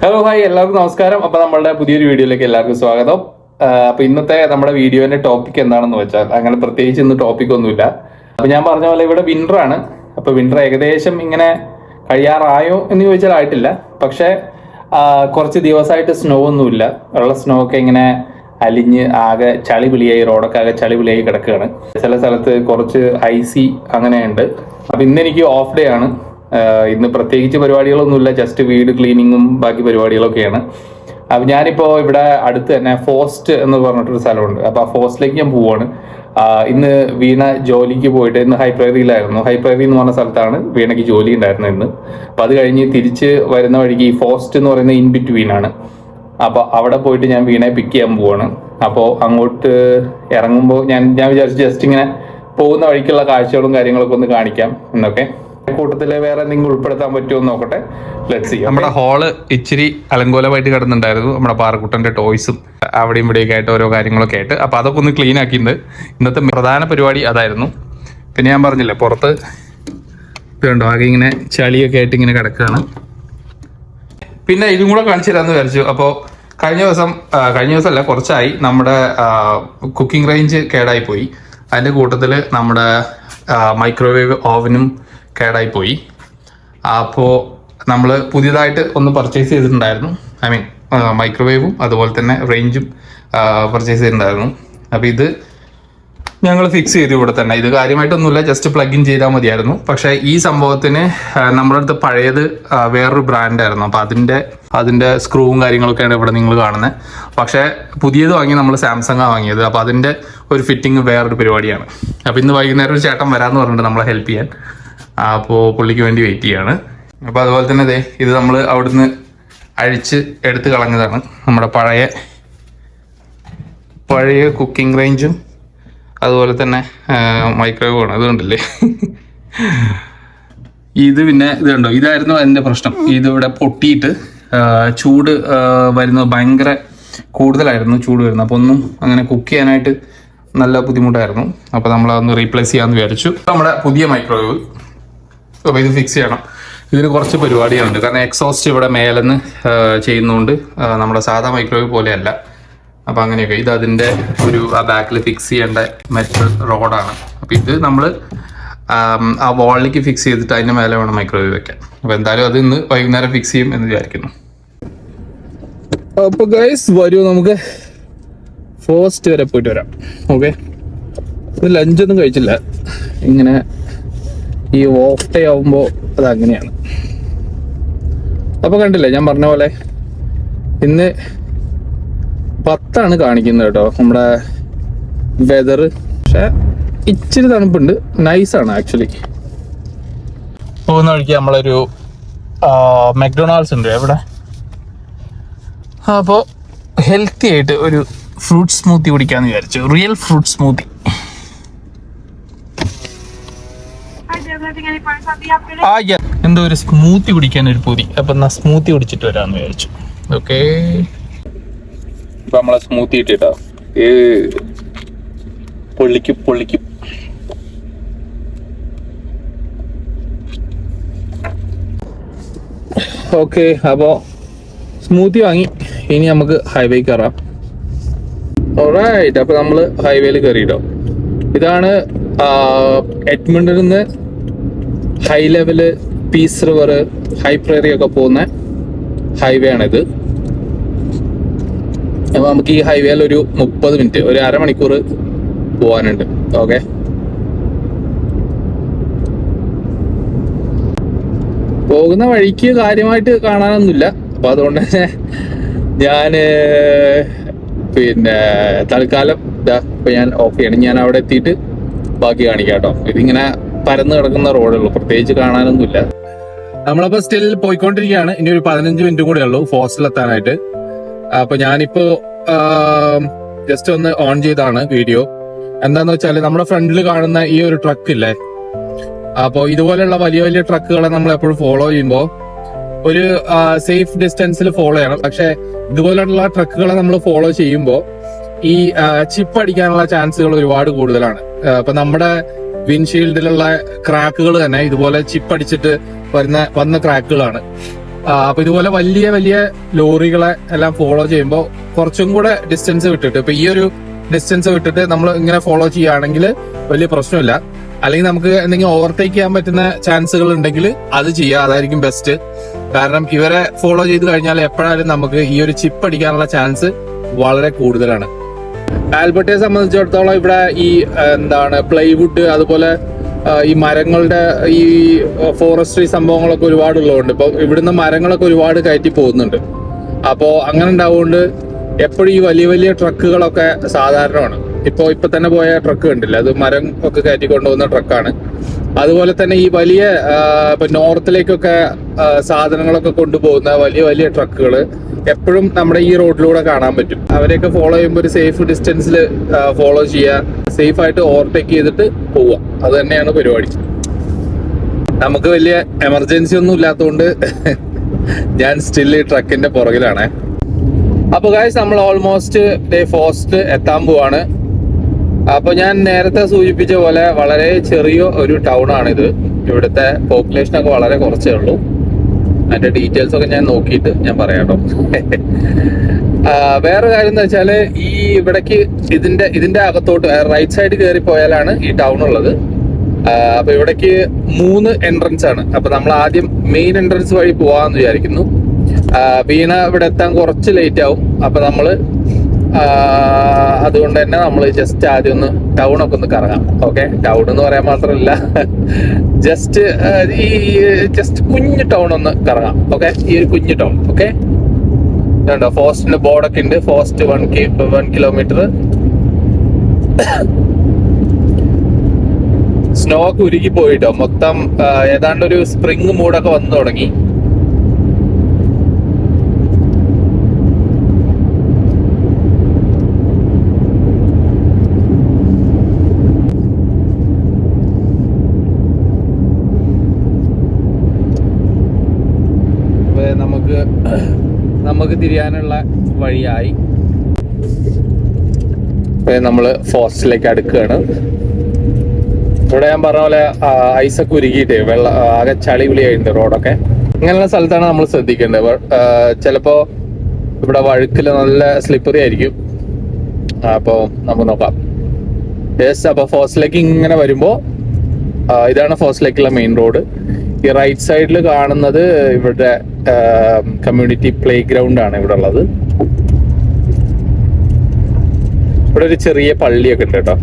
Hello hi എല്ലാവർക്കും നമസ്കാരം. അപ്പൊ നമ്മളുടെ പുതിയൊരു വീഡിയോയിലേക്ക് എല്ലാവർക്കും സ്വാഗതം. അപ്പൊ ഇന്നത്തെ നമ്മുടെ വീഡിയോന്റെ ടോപ്പിക് എന്താണെന്ന് വെച്ചാൽ അങ്ങനെ പ്രത്യേകിച്ച് ഇന്ന് ടോപ്പിക് ഒന്നുമില്ല. അപ്പൊ ഞാൻ പറഞ്ഞ പോലെ ഇവിടെ വിന്റർ ആണ്. അപ്പൊ വിന്റർ ഏകദേശം ഇങ്ങനെ കഴിയാറായോ എന്ന് ചോദിച്ചാൽ ആയിട്ടില്ല. പക്ഷെ കുറച്ച് ദിവസമായിട്ട് സ്നോ ഒന്നുമില്ല. ഉള്ള സ്നോ ഒക്കെ ഇങ്ങനെ അലിഞ്ഞ് ആകെ ചളി പിളിയായി റോഡൊക്കെ ആകെ ചളി പിളിയായി കിടക്കുകയാണ്. ചില സ്ഥലത്ത് കുറച്ച് ഐസി അങ്ങനെയുണ്ട്. അപ്പൊ ഇന്ന് എനിക്ക് ഓഫ് ഡേ ആണ്. ഇന്ന് പ്രത്യേകിച്ച് പരിപാടികളൊന്നുമില്ല ജസ്റ്റ് വീട് ക്ലീനിങ്ങും ബാക്കി പരിപാടികളൊക്കെയാണ്. അപ്പം ഞാനിപ്പോൾ ഇവിടെ അടുത്ത് തന്നെ ഫോസ്റ്റ് എന്ന് പറഞ്ഞിട്ടൊരു സ്ഥലമുണ്ട്. അപ്പോൾ ആ ഫോസ്റ്റിലേക്ക് ഞാൻ പോവാണ്. ഇന്ന് വീണ ജോലിക്ക് പോയിട്ട് ഇന്ന് ഹൈപ്രൈറിയിലായിരുന്നു ഹൈപ്രൈറി എന്ന് പറഞ്ഞ സ്ഥലത്താണ് വീണയ്ക്ക് ജോലി ഉണ്ടായിരുന്നത് ഇന്ന്. അപ്പം അത് കഴിഞ്ഞ് തിരിച്ച് വരുന്ന വഴിക്ക് ഈ ഫോസ്റ്റ് എന്ന് പറയുന്ന ഇൻ ബിറ്റ്വീൻ ആണ്. അപ്പോൾ അവിടെ പോയിട്ട് ഞാൻ വീണയെ പിക്ക് ചെയ്യാൻ പോവാണ്. അപ്പോൾ അങ്ങോട്ട് ഇറങ്ങുമ്പോൾ ഞാൻ ഞാൻ വിചാരിച്ചു ജസ്റ്റ് ഇങ്ങനെ പോകുന്ന വഴിക്കുള്ള കാഴ്ചകളും കാര്യങ്ങളൊക്കെ ഒന്ന് കാണിക്കാം എന്നൊക്കെ. കൂട്ടത്തിൽ വേറെ എന്തെങ്കിലും ഉൾപ്പെടുത്താൻ പറ്റുമോ എന്ന് നോക്കട്ടെ. ലെറ്റ്സ് നമ്മുടെ ഹാൾ ഇച്ചിരി അലങ്കോലമായിട്ട് കിടന്നുണ്ടായിരുന്നു. നമ്മുടെ പാറക്കുട്ടന്റെ ടോയ്സും അവിടെയും ഇവിടെയൊക്കെ ആയിട്ട് ഓരോ കാര്യങ്ങളൊക്കെ ആയിട്ട്. അപ്പൊ അതൊക്കെ ഒന്ന് ക്ലീൻ ആക്കിയിട്ടുണ്ട്. ഇന്നത്തെ പ്രധാന പരിപാടി അതായിരുന്നു. പിന്നെ ഞാൻ പറഞ്ഞില്ലേ പുറത്ത് ഇതുണ്ടോ? ആകെ ഇങ്ങനെ ചളിയൊക്കെ ആയിട്ട് ഇങ്ങനെ കിടക്കുകയാണ്. പിന്നെ ഇതും കൂടെ കാണിച്ചു തരാമെന്ന് വിചാരിച്ചു. അപ്പോൾ കഴിഞ്ഞ ദിവസം കഴിഞ്ഞ കഴിഞ്ഞ ദിവസമല്ല കുറച്ചായി. നമ്മുടെ കുക്കിംഗ് റേഞ്ച് കേടായി പോയി അതിന്റെ കൂട്ടത്തിൽ നമ്മുടെ മൈക്രോവേവ് ഓവനും കേടായി പോയി അപ്പോൾ നമ്മൾ പുതിയതായിട്ട് ഒന്ന് പർച്ചേസ് ചെയ്തിട്ടുണ്ടായിരുന്നു. ഐ മീൻ മൈക്രോവേവും അതുപോലെ തന്നെ റേഞ്ചും പർച്ചേസ് ചെയ്തിട്ടുണ്ടായിരുന്നു. അപ്പോൾ ഇത് ഞങ്ങൾ ഫിക്സ് ചെയ്തു ഇവിടെ തന്നെ. ഇത് കാര്യമായിട്ടൊന്നുമില്ല ജസ്റ്റ് പ്ലഗ് ഇൻ ചെയ്താൽ മതിയായിരുന്നു. പക്ഷേ ഈ സംഭവത്തിന് നമ്മുടെ അടുത്ത് പഴയത് വേറൊരു ബ്രാൻഡായിരുന്നു അപ്പോൾ അതിന്റെ അതിന്റെ സ്ക്രൂവും കാര്യങ്ങളൊക്കെയാണ് ഇവിടെ നിങ്ങൾ കാണുന്നത് പക്ഷേ പുതിയത് വാങ്ങി നമ്മൾ സാംസങ് ആ വാങ്ങിയത്. അപ്പോൾ അതിന്റെ ഒരു ഫിറ്റിംഗ് വേറൊരു പരിപാടിയാണ്. അപ്പോൾ ഇന്ന് വൈകുന്നേരം ഒരു ചേട്ടൻ വരാമെന്ന് പറഞ്ഞിട്ട് നമ്മളെ ഹെൽപ്പ് ചെയ്യാൻ. അപ്പോൾ പുള്ളിക്ക് വേണ്ടി വെയിറ്റ് ചെയ്യാണ്. അപ്പോൾ അതുപോലെ തന്നെ ദേ ഇത് നമ്മൾ അവിടുന്ന് അഴിച്ച് എടുത്ത് കളഞ്ഞതാണ് നമ്മുടെ പഴയ പഴയ കുക്കിംഗ് റേഞ്ചും അതുപോലെ തന്നെ മൈക്രോവേവ് ആണ്. അത് കണ്ടില്ലേ ഇത് പിന്നെ ഇത് കണ്ടോ ഇതായിരുന്നു അതിന്റെ പ്രശ്നം. ഇതിവിടെ പൊട്ടിയിട്ട് ചൂട് വരുന്നത് ഭയങ്കര കൂടുതലായിരുന്നു ചൂട് വരുന്നത്. അപ്പോൾ ഒന്നും അങ്ങനെ കുക്ക് ചെയ്യാനായിട്ട് നല്ല ബുദ്ധിമുട്ടായിരുന്നു. അപ്പോൾ നമ്മൾ അതൊന്ന് റീപ്ലേസ് ചെയ്യാമെന്ന് വിചാരിച്ചു. നമ്മുടെ പുതിയ മൈക്രോവേവ് അപ്പോൾ ഇത് ഫിക്സ് ചെയ്യണം. ഇതിന് കുറച്ച് പരിപാടികളുണ്ട്. കാരണം എക്സോസ്റ്റ് ഇവിടെ മേലെന്ന് ചെയ്യുന്നതുകൊണ്ട് നമ്മുടെ സാധാ മൈക്രോവേവ് പോലെയല്ല. അപ്പം അങ്ങനെയൊക്കെ. ഇത് അതിന്റെ ഒരു ആ ബാക്കിൽ ഫിക്സ് ചെയ്യേണ്ട മെറ്റൽ റോഡാണ് അപ്പം ഇത് നമ്മൾ ആ വാളിലേക്ക് ഫിക്സ് ചെയ്തിട്ട് അതിന്റെ മേലെ വേണം മൈക്രോവേവ് വെക്കാൻ. അപ്പോൾ എന്തായാലും അത് ഇന്ന് വൈകുന്നേരം ഫിക്സ് ചെയ്യും എന്ന് വിചാരിക്കുന്നു. അപ്പോൾ ഗൈസ് വരൂ നമുക്ക്. ഫോസ്റ്റ് വരെ പോയിട്ട് വരാം. ഓക്കെ ലഞ്ചൊന്നും കഴിച്ചില്ല. ഇങ്ങനെ ഈ ഓഫ് ഡേ ആവുമ്പോൾ അത് അങ്ങനെയാണ്. അപ്പൊ കണ്ടില്ലേ ഞാൻ പറഞ്ഞ പോലെ ഇന്ന് പത്താണ് കാണിക്കുന്നത് കേട്ടോ. നമ്മുടെ വെതർ പക്ഷെ ഇച്ചിരി തണുപ്പുണ്ട്. നൈസാണ് ആക്ച്വലി പോകുന്ന വഴിക്ക് നമ്മളൊരു മെക്ഡൊണാൾഡ്സ് ഉണ്ട്. എവിടെ? അപ്പോൾ ഹെൽത്തി ആയിട്ട് ഒരു ഫ്രൂട്ട് സ്മൂത്തി കുടിക്കാന്ന് വിചാരിച്ചു. റിയൽ ഫ്രൂട്ട് സ്മൂത്തി എന്തോ ഒരു സ്മൂത്തി കുടിക്കാൻ ഒരു പൂതി. അപ്പൊ എന്നാൽ സ്മൂത്തി കുടിച്ചിട്ട് വരാന്ന് വിചാരിച്ചു. ഓക്കെ ഇപ്പൊ നമ്മളെ സ്മൂത്തി ഇട്ടിട്ടോ? ഏ പൊള്ളിക്കും പൊള്ളിക്കും. ഓക്കെ അപ്പോ സ്മൂത്തി വാങ്ങി. ഇനി നമുക്ക് ഹൈവേ കയറാം ഓൾറൈറ്റ് അപ്പൊ നമ്മൾ ഹൈവേയിൽ കയറിയിട്ടോ ഇതാണ് എഡ്മണ്ടിൽ നിന്ന് High Level Peace River High Prairie ഒക്കെ പോകുന്ന ഹൈവേ ആണിത്. അപ്പൊ നമുക്ക് ഈ ഹൈവേയിൽ ഒരു മുപ്പത് മിനിറ്റ് ഒരു അരമണിക്കൂർ പോകാനുണ്ട് ഓക്കെ പോകുന്ന വഴിക്ക് കാര്യമായിട്ട് കാണാനൊന്നുമില്ല. അപ്പൊ അതുകൊണ്ട് തന്നെ ഞാൻ പിന്നെ തൽക്കാലം ഇപ്പൊ ഞാൻ ഓഫ് ചെയ്യണം ഞാൻ അവിടെ എത്തിയിട്ട് ബാക്കി കാണിക്കാം കേട്ടോ. ഇതിങ്ങനെ പരന്ന് കിടക്കുന്ന റോഡുള്ളൂ പ്രത്യേകിച്ച് കാണാനൊന്നുമില്ല. നമ്മളപ്പോ സ്റ്റിൽ പോയിക്കൊണ്ടിരിക്കുകയാണ്. ഇനി ഒരു പതിനഞ്ച് മിനിറ്റ് കൂടെ ഉള്ളൂ. ഫോസ്റ്റിലെത്താനായിട്ട് അപ്പൊ ഞാനിപ്പോ ജസ്റ്റ് ഒന്ന് ഓൺ ചെയ്താണ് വീഡിയോ എന്താന്ന് വെച്ചാൽ നമ്മുടെ ഫ്രണ്ടിൽ കാണുന്ന ഈ ഒരു ട്രക്ക് ഇല്ലേ? അപ്പോ ഇതുപോലെയുള്ള വലിയ വലിയ ട്രക്കുകളെ നമ്മൾ എപ്പോഴും ഫോളോ ചെയ്യുമ്പോൾ ഒരു സേഫ് ഡിസ്റ്റൻസിൽ ഫോളോ ചെയ്യണം. പക്ഷെ ഇതുപോലെയുള്ള ട്രക്കുകളെ നമ്മൾ ഫോളോ ചെയ്യുമ്പോൾ ഈ ചിപ്പ് അടിക്കാനുള്ള ചാൻസുകൾ ഒരുപാട് കൂടുതലാണ്. അപ്പൊ നമ്മുടെ വിൻഷീൽഡിലുള്ള ക്രാക്കുകൾ തന്നെ ഇതുപോലെ ചിപ്പ് അടിച്ചിട്ട് വരുന്ന വന്ന ക്രാക്കുകളാണ് അപ്പൊ ഇതുപോലെ വലിയ വലിയ ലോറികളെ എല്ലാം ഫോളോ ചെയ്യുമ്പോൾ കുറച്ചും കൂടെ ഡിസ്റ്റൻസ് വിട്ടിട്ട്. ഇപ്പൊ ഈ ഒരു ഡിസ്റ്റൻസ് വിട്ടിട്ട് നമ്മൾ ഇങ്ങനെ ഫോളോ ചെയ്യുകയാണെങ്കിൽ വലിയ പ്രശ്നമില്ല. അല്ലെങ്കിൽ നമുക്ക് എന്തെങ്കിലും ഓവർടേക്ക് ചെയ്യാൻ പറ്റുന്ന ചാൻസുകൾ ഉണ്ടെങ്കിൽ അത് ചെയ്യുക. അതായിരിക്കും ബെസ്റ്റ് കാരണം ഇവരെ ഫോളോ ചെയ്ത് കഴിഞ്ഞാൽ എപ്പോഴായാലും നമുക്ക് ഈ ഒരു ചിപ്പ് അടിക്കാനുള്ള ചാൻസ് വളരെ കൂടുതലാണ്. ആൽബർട്ടിയെ സംബന്ധിച്ചിടത്തോളം ഇവിടെ ഈ എന്താണ് പ്ലൈവുഡ് അതുപോലെ ഈ മരങ്ങളുടെ ഈ ഫോറസ്ട്രി സംഭവങ്ങളൊക്കെ ഒരുപാട് ഉള്ളതുകൊണ്ട് ഇപ്പൊ ഇവിടുന്ന് മരങ്ങളൊക്കെ ഒരുപാട് കയറ്റി പോകുന്നുണ്ട്. അപ്പോ അങ്ങനെ ഉണ്ടാവുകൊണ്ട് എപ്പോഴും ഈ വലിയ വലിയ ട്രക്കുകളൊക്കെ സാധാരണമാണ്. ഇപ്പൊ ഇപ്പൊ തന്നെ പോയ ട്രക്ക് കണ്ടില്ല? അത് മരം ഒക്കെ കയറ്റി കൊണ്ടുപോകുന്ന ട്രക്കാണ് അതുപോലെ തന്നെ ഈ വലിയ ഇപ്പൊ നോർത്തിലേക്കൊക്കെ സാധനങ്ങളൊക്കെ കൊണ്ടുപോകുന്ന വലിയ വലിയ ട്രക്കുകൾ എപ്പോഴും നമ്മുടെ ഈ റോഡിലൂടെ കാണാൻ പറ്റും. അവരെയൊക്കെ ഫോളോ ചെയ്യുമ്പോൾ ഒരു സേഫ് ഡിസ്റ്റൻസിൽ ഫോളോ ചെയ്യുക സേഫ് ആയിട്ട് ഓവർടേക്ക് ചെയ്തിട്ട് പോവുക അത് തന്നെയാണ് പരിപാടി. നമുക്ക് വലിയ എമർജൻസി ഒന്നും ഇല്ലാത്തതുകൊണ്ട് ഞാൻ സ്റ്റിൽ ഈ ട്രക്കിന്റെ പുറകിലാണ്. അപ്പൊ ഗായ്സ് നമ്മൾ ഓൾമോസ്റ്റ് ഡേ ഫോസ്റ്റ് എത്താൻ പോവാണ്. അപ്പോൾ ഞാൻ നേരത്തെ സൂചിപ്പിച്ച പോലെ വളരെ ചെറിയ ഒരു ടൗൺ ആണിത്. ഇവിടുത്തെ പോപ്പുലേഷൻ ഒക്കെ വളരെ കുറച്ചേ ഉള്ളൂ. അതിന്റെ ഡീറ്റെയിൽസ് ഒക്കെ ഞാൻ നോക്കിയിട്ട് ഞാൻ പറയാം കേട്ടോ. വേറെ കാര്യം എന്താ വെച്ചാൽ ഈ ഇവിടേക്ക് ഇതിന്റെ ഇതിന്റെ അകത്തോട്ട് റൈറ്റ് സൈഡ് കയറി പോയാലാണ് ഈ ടൗൺ ഉള്ളത്. അപ്പോൾ അപ്പൊ ഇവിടേക്ക് മൂന്ന് എൻട്രൻസ് ആണ്. അപ്പൊ നമ്മൾ ആദ്യം മെയിൻ എൻട്രൻസ് വഴി പോവാന്ന് വിചാരിക്കുന്നു. വീണ ഇവിടെ എത്താൻ കുറച്ച് ലേറ്റ് ആവും. അപ്പൊ നമ്മൾ അതുകൊണ്ട് തന്നെ നമ്മൾ ജസ്റ്റ് ആദ്യം ഒന്ന് ടൗൺ ഒക്കെ ഒന്ന് കറങ്ങാം. ഓക്കെ ടൗൺ എന്ന് പറയാൻ മാത്രമല്ല ജസ്റ്റ് ഈ ജസ്റ്റ് കുഞ്ഞു ടൗൺ ഒന്ന് കറങ്ങാം. ഓക്കെ ഈ ഒരു കുഞ്ഞു ടൗൺ ഓക്കെ ഇതുണ്ടോ? ഫോസ്റ്റിന്റെ ബോർഡൊക്കെ ഉണ്ട്. Faust one one kilometre. Snow ഒക്കെ ഉരുകി പോയിട്ടോ. മൊത്തം ഏതാണ്ട് ഒരു സ്പ്രിങ് മൂടൊക്കെ വന്നു തുടങ്ങി അപ്പൊ നമുക്ക് നമുക്ക് തിരിയാനുള്ള വഴിയായി. നമ്മൾ ഫോറസ്റ്റിലേക്ക് അടുക്കുകയാണ്. ഇവിടെ ഞാൻ പറഞ്ഞ പോലെ ഐസൊക്കെ ഉരുകിയിട്ട് വെള്ള ആകെ ചളി വിളിയായിട്ടുണ്ട് റോഡൊക്കെ. ഇങ്ങനെയുള്ള സ്ഥലത്താണ് നമ്മൾ ശ്രദ്ധിക്കേണ്ടത്. ചിലപ്പോൾ ഇവിടെ വഴുക്കിൽ നല്ല സ്ലിപ്പറി ആയിരിക്കും. അപ്പോൾ അപ്പൊ നമുക്ക് നോക്കാം. യെസ് അപ്പോൾ ഫോറസ്റ്റിലേക്ക് ഇങ്ങനെ വരുമ്പോൾ ഇതാണ് ഫോറസ്റ്റിലേക്കുള്ള മെയിൻ റോഡ് ഈ റൈറ്റ് സൈഡിൽ കാണുന്നത് ഇവിടെ കമ്മ്യൂണിറ്റി പ്ലേ ഗ്രൗണ്ട് ആണ് ഇവിടെ ഉള്ളത്. ഇവിടെ ഒരു ചെറിയ പള്ളിയൊക്കെ ഉണ്ട് കേട്ടോ.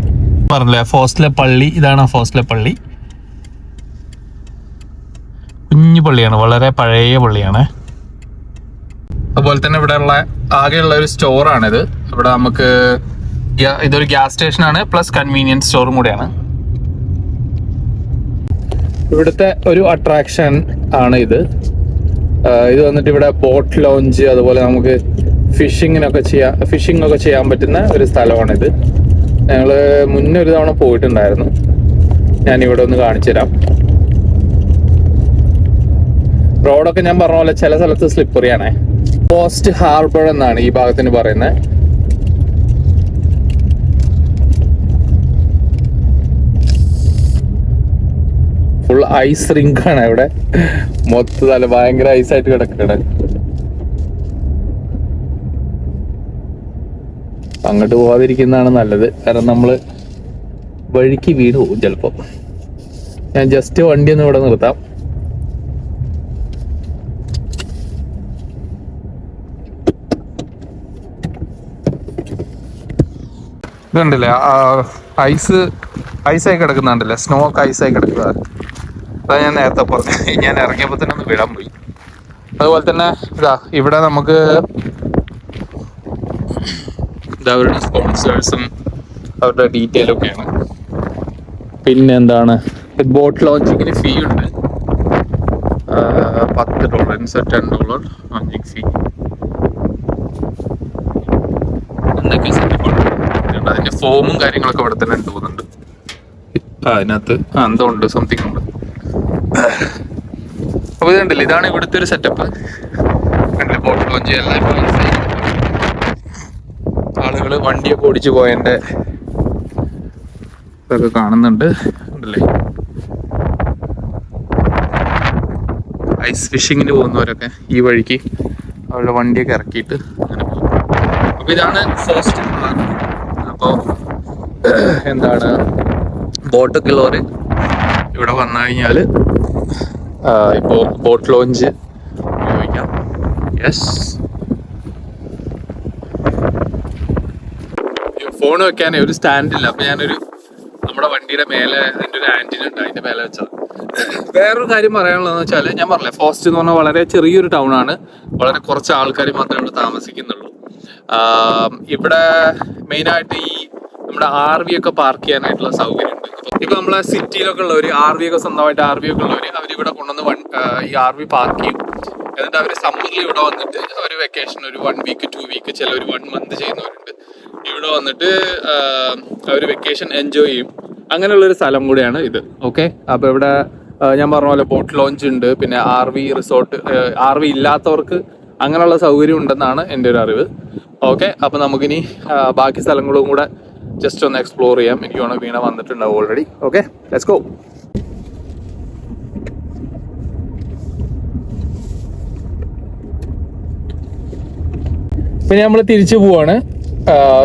പറഞ്ഞില്ലേ ഫോസ്റ്റിലെ പള്ളി ഇതാണ് ഫോസ്റ്റിലെ പള്ളി. കുഞ്ഞു പള്ളിയാണ് വളരെ പഴയ പള്ളിയാണ്. അതുപോലെ തന്നെ ഇവിടെ ഉള്ള ആകെയുള്ള ഒരു സ്റ്റോറാണിത് ഇവിടെ നമുക്ക് ഇതൊരു ഗ്യാസ് സ്റ്റേഷനാണ് പ്ലസ് കൺവീനിയൻസ് സ്റ്റോറും കൂടെയാണ്. ഇവിടുത്തെ ഒരു അട്രാക്ഷൻ ആണ് ഇത്. ഇത് വന്നിട്ട് ഇവിടെ ബോട്ട് ലോഞ്ച് അതുപോലെ നമുക്ക് ഫിഷിങ്ങിനൊക്കെ ചെയ്യാം ഫിഷിംഗ് ഒക്കെ ചെയ്യാൻ പറ്റുന്ന ഒരു സ്ഥലമാണിത്. ഞങ്ങൾ മുന്നേ ഒരു തവണ പോയിട്ടുണ്ടായിരുന്നു. ഞാൻ ഇവിടെ ഒന്ന് കാണിച്ചു തരാം. റോഡൊക്കെ ഞാൻ പറഞ്ഞ പോലെ ചില സ്ഥലത്ത് സ്ലിപ്പറിയാണേ പോസ്റ്റ് ഹാർബർ എന്നാണ് ഈ ഭാഗത്തിന് പറയുന്നത് ഐസ് റിങ്ക് ആണ് ഇവിടെ മൊത്തതല്ല ഭയങ്കര ഐസായിട്ട് കിടക്കണ. അങ്ങോട്ട് പോവാതിരിക്കുന്നതാണ് നല്ലത്. കാരണം നമ്മൾ വഴിക്ക് വീട് പോകും ചിലപ്പോ. ഞാൻ ജസ്റ്റ് വണ്ടി ഒന്ന് ഇവിടെ നിർത്താം. ഇതുണ്ടല്ലേ ഐസ് ഐസായി കിടക്കുന്നുണ്ടല്ലേ സ്നോ ഒക്കെ ഐസായി കിടക്കുന്നത്. അതാ ഞാൻ നേരത്തെ പറഞ്ഞു ഞാൻ ഇറങ്ങിയപ്പോ തന്നെ ഒന്ന് വിടാൻ പോയി. അതുപോലെ തന്നെ ഇതാ ഇവിടെ നമുക്ക് അവരുടെ സ്പോൺസേഴ്സും അവരുടെ ഡീറ്റെയിലും ഒക്കെയാണ്. പിന്നെ എന്താണ്? ബോട്ട് ലോഞ്ചിങ്ങിന് ഫീ ഉണ്ട്. പത്ത് dollar ten dollar launching fee എന്തൊക്കെ സെറ്റപ്പ് ഉണ്ട് അതിന്റെ ഫോമും കാര്യങ്ങളൊക്കെ ഇവിടെ തന്നെ ഉണ്ട് തോന്നുന്നുണ്ട്. അതിനകത്ത്. ആ എന്തോ ഉണ്ട് സംതിങ് ഉണ്ട്. അപ്പൊ ഇതുണ്ടല്ലോ ഇതാണ് ഇവിടുത്തെ ഒരു സെറ്റപ്പ് കണ്ടില്ല? ബോട്ട് എല്ലാം. ആളുകൾ വണ്ടിയൊക്കെ ഓടിച്ചു പോയതിന്റെ ഇതൊക്കെ കാണുന്നുണ്ട്. ഉണ്ടല്ലേ ഐസ് ഫിഷിങ്ങിന് പോകുന്നവരൊക്കെ ഈ വഴിക്ക് അവരുടെ വണ്ടിയൊക്കെ ഇറക്കിയിട്ട് പോകും അപ്പോൾ ഇതാണ് ഫസ്റ്റ് അപ്പോൾ എന്താണ്? ബോട്ടൊക്കെ ഉള്ളവർ ഇവിടെ വന്നു കഴിഞ്ഞാൽ ഇപ്പോൾ ബോട്ട് ലോഞ്ച്. ഉപയോഗിക്കാം. യെസ് ഫോൺ വെക്കാനേ ഒരു സ്റ്റാൻഡില്ല അപ്പൊ ഞാനൊരു നമ്മുടെ വണ്ടിയുടെ മേലെ അതിന്റെ ഒരു ആന്റിന ഉണ്ട്. അതിന്റെ മേലെ വെച്ചത്. വേറൊരു കാര്യം പറയാനുള്ളതെന്ന് വെച്ചാൽ ഞാൻ പറഞ്ഞില്ലേ ഫോസ്റ്റ് എന്ന് പറഞ്ഞാൽ വളരെ ചെറിയൊരു ടൗൺ ആണ്. വളരെ കുറച്ച് ആൾക്കാർ മാത്രമേ ഇവിടെ താമസിക്കുന്നുള്ളൂ. ഇവിടെ മെയിനായിട്ട് ഈ നമ്മുടെ ആർ വി ഒക്കെ പാർക്ക് ചെയ്യാനായിട്ടുള്ള സൗകര്യമുണ്ട് ഇപ്പൊ നമ്മളെ സിറ്റിയിലൊക്കെ ഉള്ളവർ ആർ വി ഒക്കെ സ്വന്തമായിട്ട് ആർ വി ഒക്കെ ഉള്ളവർ അവർ ഇവിടെ കൊണ്ടുവന്ന് വൺ ഈ ആർ വി പാർക്ക് ചെയ്യും. എന്നിട്ട് അവർ സമ്മറിൽ ഇവിടെ വന്നിട്ട് ഒരു വെക്കേഷൻ ഒരു വൺ വീക്ക് ടു വീക്ക് ചില ഒരു വൺ മന്ത് ചെയ്യുന്നവരുണ്ട്. ഇവിടെ വന്നിട്ട് അവർ വെക്കേഷൻ എൻജോയ് ചെയ്യും. അങ്ങനെയുള്ള ഒരു സ്ഥലം കൂടിയാണ് ഇത്. ഓക്കെ അപ്പൊ ഇവിടെ ഞാൻ പറഞ്ഞ പോലെ ബോട്ട് ലോഞ്ച് ഉണ്ട്. പിന്നെ R V resort R V ഇല്ലാത്തവർക്ക് അങ്ങനെയുള്ള സൗകര്യം ഉണ്ടെന്നാണ് എന്റെ ഒരു അറിവ്. ഓക്കെ അപ്പൊ നമുക്കിനി ബാക്കി സ്ഥലങ്ങളും കൂടെ ജസ്റ്റ് ഒന്ന് എക്സ്പ്ലോർ ചെയ്യാം. എനിക്ക് വേണം വീണ വന്നിട്ടുണ്ടാവും ഓൾറെഡി ഓക്കെ ലെറ്റ്സ് ഗോ പിന്നെ നമ്മൾ തിരിച്ചു പോവാണ്.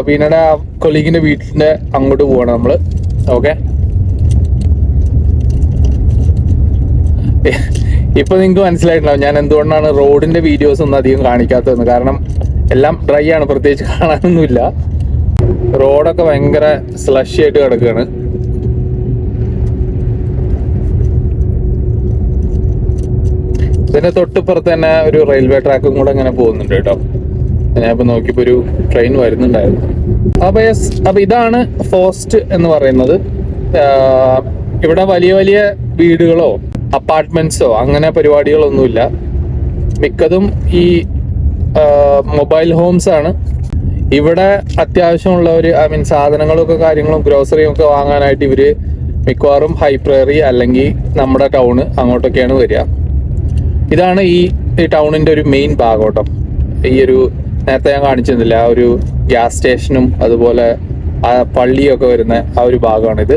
വീണയുടെ കൊലീഗിന്റെ വീട്ടിന്റെ അങ്ങോട്ട് പോവാണ് നമ്മൾ. ഓക്കെ ഇപ്പൊ നിങ്ങൾക്ക് മനസ്സിലായിട്ടുണ്ടാവും ഞാൻ എന്തുകൊണ്ടാണ് റോഡിന്റെ വീഡിയോസ് ഒന്നും അധികം കാണിക്കാത്തതെന്ന്. കാരണം എല്ലാം ഡ്രൈ ആണ് പ്രത്യേകിച്ച് കാണാനൊന്നുമില്ല. റോഡൊക്കെ ഭയങ്കര സ്ലഷി ആയിട്ട് കിടക്കുകയാണ് ഇതിന്റെ തൊട്ടിപ്പുറത്ത് തന്നെ ഒരു റെയിൽവേ ട്രാക്കും കൂടെ അങ്ങനെ പോകുന്നുണ്ട് കേട്ടോ. ഞാനിപ്പോ നോക്കിയപ്പോ ഒരു ട്രെയിൻ വരുന്നുണ്ടായിരുന്നു. അപ്പൊ യെസ് അപ്പൊ ഇതാണ് ഫോസ്റ്റ് എന്ന് പറയുന്നത്. ഇവിടെ വലിയ വലിയ വീടുകളോ അപ്പാർട്ട്മെന്റ്സോ അങ്ങനെ പരിപാടികളൊന്നുമില്ല. മിക്കതും ഈ മൊബൈൽ ഹോംസ് ആണ്. ഇവിടെ അത്യാവശ്യമുള്ളവർ ഐ മീൻ സാധനങ്ങളൊക്കെ കാര്യങ്ങളും ഗ്രോസറിയും ഒക്കെ വാങ്ങാനായിട്ട് ഇവർ മിക്കവാറും ഹൈപ്രറി അല്ലെങ്കിൽ നമ്മുടെ ടൗൺ അങ്ങോട്ടൊക്കെയാണ് വരിക. ഇതാണ് ഈ ഈ ടൗണിന്റെ ഒരു മെയിൻ ഭാഗോട്ടം. ഈ ഒരു നേരത്തെ ഞാൻ കാണിച്ചിരുന്നില്ല ആ ഒരു ഗ്യാസ് സ്റ്റേഷനും അതുപോലെ ആ പള്ളിയൊക്കെ വരുന്ന ആ ഒരു ഭാഗമാണിത്.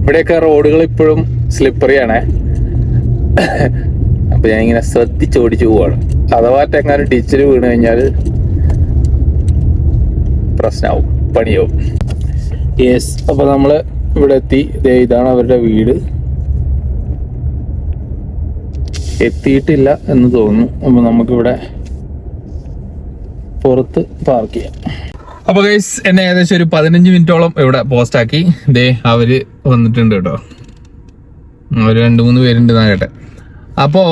ഇവിടെയൊക്കെ റോഡുകൾ ഇപ്പോഴും സ്ലിപ്പറിയാണേ അപ്പൊ ഞാൻ ഇങ്ങനെ ശ്രദ്ധിച്ചോടിച്ചു പോവാണ്. അഥവാ എങ്ങാനും ടീച്ചർ വീണ് കഴിഞ്ഞാൽ പ്രശ്നമാവും പണിയാവും. യെസ് അപ്പൊ നമ്മൾ ഇവിടെ എത്തി. ഇതാണ് അവരുടെ വീട്. എത്തിയിട്ടില്ല എന്ന് തോന്നുന്നു. അപ്പൊ നമുക്കിവിടെ പുറത്ത് പാർക്ക് ചെയ്യാം. അപ്പൊ ഗൈസ് എന്നെ ഏകദേശം ഒരു പതിനഞ്ച് മിനിറ്റോളം ഇവിടെ പോസ്റ്റ് ആക്കി. ദേ അവർ വന്നിട്ടുണ്ട് കേട്ടോ. അവർ രണ്ട് മൂന്ന് പേരുണ്ട് എന്നാ കേട്ടെ. അപ്പോ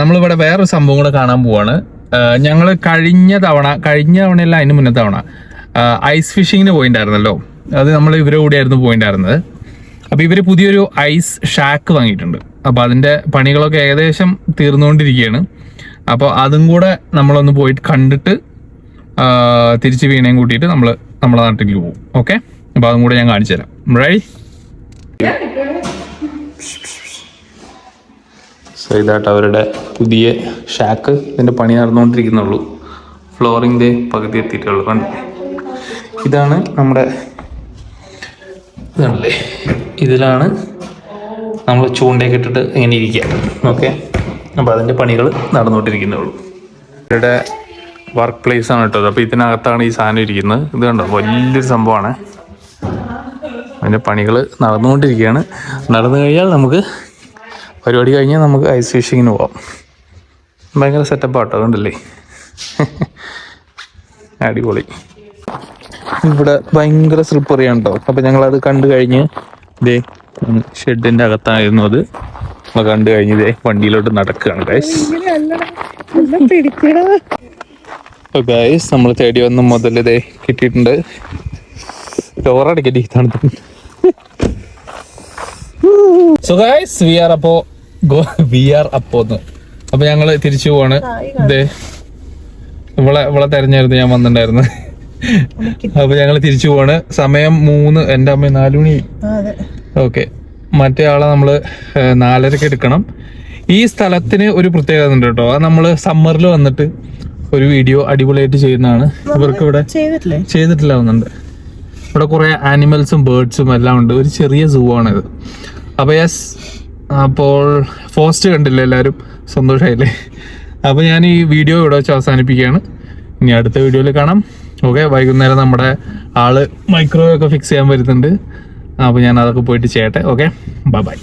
നമ്മളിവിടെ വേറൊരു സംഭവം കൂടെ കാണാൻ പോവാണ്. ഞങ്ങൾ കഴിഞ്ഞ തവണ കഴിഞ്ഞ തവണയല്ല അതിന് മുന്നേ തവണ ഐസ് ഫിഷിങ്ങിന് പോയിണ്ടായിരുന്നല്ലോ. അത് നമ്മൾ ഇവരെ കൂടെയായിരുന്നു പോയിണ്ടായിരുന്നത്. അപ്പോൾ ഇവർ പുതിയൊരു ഐസ് ഷാക്ക് വാങ്ങിയിട്ടുണ്ട്. അപ്പോൾ അതിന്റെ പണികളൊക്കെ ഏകദേശം തീർന്നുകൊണ്ടിരിക്കുകയാണ്. അപ്പോൾ അതും കൂടെ നമ്മളൊന്ന് പോയിട്ട് കണ്ടിട്ട് തിരിച്ചു വീണയും കൂട്ടിയിട്ട് നമ്മൾ നമ്മുടെ നാട്ടിലേക്ക് പോകും. ഓക്കെ? അപ്പോൾ അതും കൂടെ ഞാൻ കാണിച്ചു തരാം. റൈ സോ ഇതായിട്ട് അവരുടെ പുതിയ ഷാക്ക് ഇതിന്റെ പണി നടന്നുകൊണ്ടിരിക്കുന്നുള്ളൂ. ഫ്ലോറിന്റെ പകുതി എത്തിയിട്ടുള്ളൂ. കണ്ടു ഇതാണ് നമ്മുടെ ഇതാണല്ലേ? ഇതിലാണ് നമ്മൾ ചൂണ്ടയൊക്കെ ഇട്ടിട്ട് ഇങ്ങനെ ഇരിക്കുക. ഓക്കെ അപ്പോൾ അതിന്റെ പണികൾ നടന്നുകൊണ്ടിരിക്കുന്നുള്ളൂ. ഇവരുടെ വർക്ക് പ്ലേസ് ആണ് കേട്ടോ. അപ്പോൾ ഇതിനകത്താണ് ഈ സാധനം ഇരിക്കുന്നത്. ഇത് കണ്ടോ? വലിയൊരു സംഭവമാണ്. അതിന്റെ പണികൾ നടന്നുകൊണ്ടിരിക്കുകയാണ്. നടന്നു കഴിഞ്ഞാൽ നമുക്ക് പരിപാടി കഴിഞ്ഞാൽ നമുക്ക് ഐസ് ഫിഷിങ്ങിന് പോവാം. ഭയങ്കര സെറ്റപ്പ് ആട്ടോ അതുകൊണ്ടല്ലേ? അടിപൊളി. ഇവിടെ ഭയങ്കര സ്ലിപ്പറിയാണ് കേട്ടോ അപ്പൊ ഞങ്ങൾ അത് കണ്ടു കഴിഞ്ഞ് ഇതേ ഷെഡിന്റെ അകത്തായിരുന്നു അത്. നമ്മൾ കണ്ടു കഴിഞ്ഞ് ഇതേ വണ്ടിയിലോട്ട് നടക്കുകയാണ് ഗൈസ് ഗൈസ് നമ്മൾ തേടി വന്ന മുതൽ ഇതേ കിട്ടിയിട്ടുണ്ട്. ചോറടിക്കടി തണുപ്പ് സോ ഗൈസ് വി ആർ അപ്പോ വി ആർ അപ്പോന്ന് അപ്പൊ ഞങ്ങൾ തിരിച്ചു പോവാണ്. ഇതേ ഇവളെ ഇവളെ തെരഞ്ഞായിരുന്നു ഞാൻ വന്നിട്ടുണ്ടായിരുന്നു. അപ്പൊ ഞങ്ങൾ തിരിച്ചു പോവാണ്. സമയം മൂന്ന് എന്റെ അമ്മ നാലു മണി. ഓക്കെ. മറ്റേ ആളെ നമ്മൾ നാലരക്ക് എടുക്കണം. ഈ സ്ഥലത്തിന് ഒരു പ്രത്യേകത ഉണ്ട് കേട്ടോ. അത് നമ്മൾ സമ്മറിൽ വന്നിട്ട് ഒരു വീഡിയോ അടിപൊളിയായിട്ട് ചെയ്യുന്നതാണ്. ഇവർക്ക് ഇവിടെ ചെയ്തിട്ടില്ലേ? ചെയ്തിട്ടില്ല ഒന്നുണ്ട് ഇവിടെ കുറെ ആനിമൽസും ബേർഡ്സും എല്ലാം ഉണ്ട്. ഒരു ചെറിയ സൂ ആണിത്. അപ്പൊ യെസ് അപ്പോൾ ഫോസ്റ്റ് കണ്ടില്ല എല്ലാവരും സന്തോഷമായില്ലേ അപ്പോൾ ഞാൻ ഈ വീഡിയോ ഇവിടെ വെച്ച് അവസാനിപ്പിക്കുകയാണ്. ഇനി അടുത്ത വീഡിയോയിൽ കാണാം. ഓക്കെ വൈകുന്നേരം നമ്മുടെ ആൾ മൈക്രോവേവ് ഒക്കെ ഫിക്സ് ചെയ്യാൻ വരുന്നുണ്ട്. അപ്പോൾ ഞാൻ അതൊക്കെ പോയിട്ട് ചെയ്യട്ടെ ഓക്കെ ബൈ ബൈ